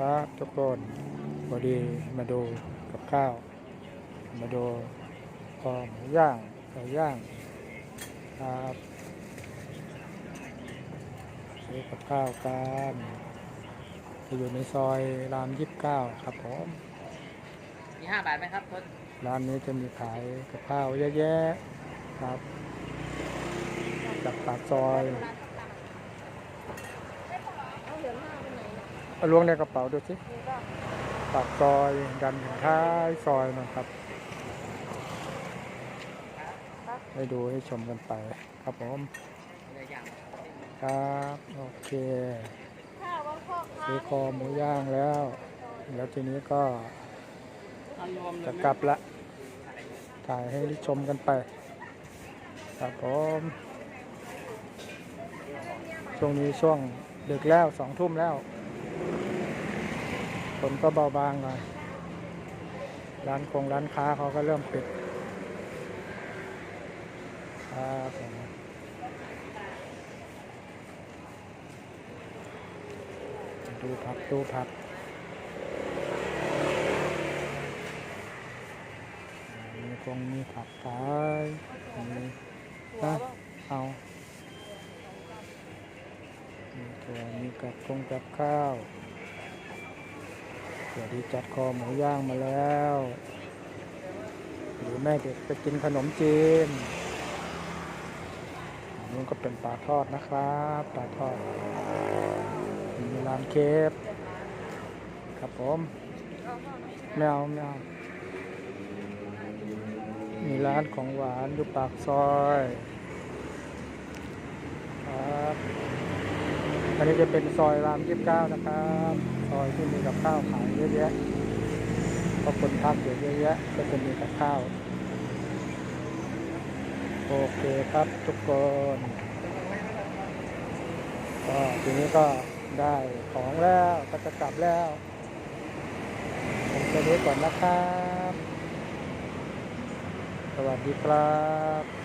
ครับทุกคนพอดีมาดูกับข้าว มาดูคอหมูย่างไก่ย่างครับซื้อกับข้าวกันจะอยู่ในซอยรามยี่สิบเก้าครับผมมีห้าบาทไหมครับทศร้านนี้จะมีขายกับข้าวเยอะแยะครับจากปากซอย เอาล้วงในกระเป๋าดูสิปากซอยดันถึงท้ายซอยนะครับ ให้ดูให้ชมกันไปครับผมครับโอเคซื้อคอหมูย่างแล้ว แล้วทีนี้ก็จะกลับละถ่ายให้ได้ชมกันไป ครับผมช่วงนี้ช่วงดึกแล้วสองทุ่มแล้ว นก็เบาบางหน่อย ร้านคงร้านค้าเขาก็เริ่มปิดครับดูผักดูผักมีคงมีผักขายมีนะเอามีถั่วมีกับคงกับข้าว เดี๋ยวดีจัดคอหมูย่างมาแล้วหรือแม่เด็กจะกินขนมจีนนนี้ก็เป็นปลาทอดนะครับปลาทอดมีร้านเคฟครับผมแมวแมวมีร้านของหวานอยู่ปากซอยครับ อันนี้จะเป็นซอยรามยี่สิบเก้านะครับ ซอยที่มีกับข้าวขายเยอะแยะเพราะคนพักอยู่เยอะแยะก็จะมีกับข้าว โอเคครับทุกคนก็ทีนี้ก็ได้ของแล้วก็จะกลับแล้วผมจะนี้ก่อนนะครับ สวัสดีครับ